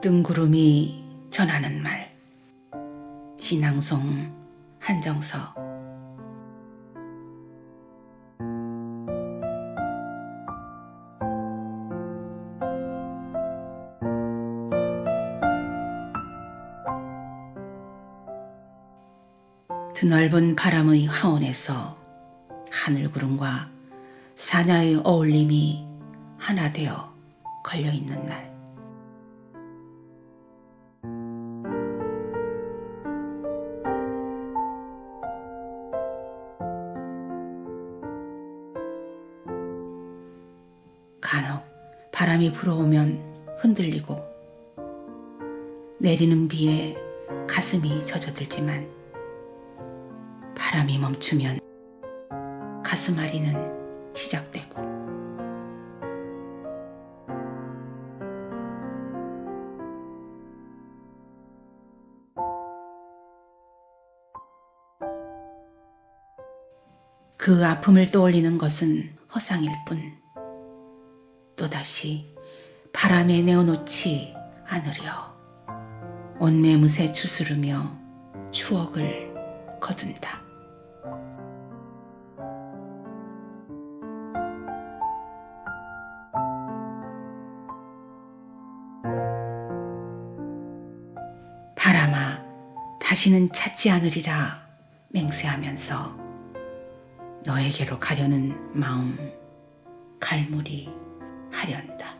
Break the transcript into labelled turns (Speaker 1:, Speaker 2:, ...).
Speaker 1: 뜬구름이 전하는 말 신앙송 한정서 드넓은 바람의 하원에서 하늘구름과 사냐의 어울림이 하나 되어 걸려 있는 날. 간혹 바람이 불어오면 흔들리고 내리는 비에 가슴이 젖어들지만 바람이 멈추면 가슴앓이는 시작되고 그 아픔을 떠올리는 것은 허상일 뿐 또다시 바람에 내어놓지 않으려 온매무새 추스르며 추억을 거둔다. 바람아, 다시는 찾지 않으리라 맹세하면서 너에게로 가려는 마음 갈무리 하련다.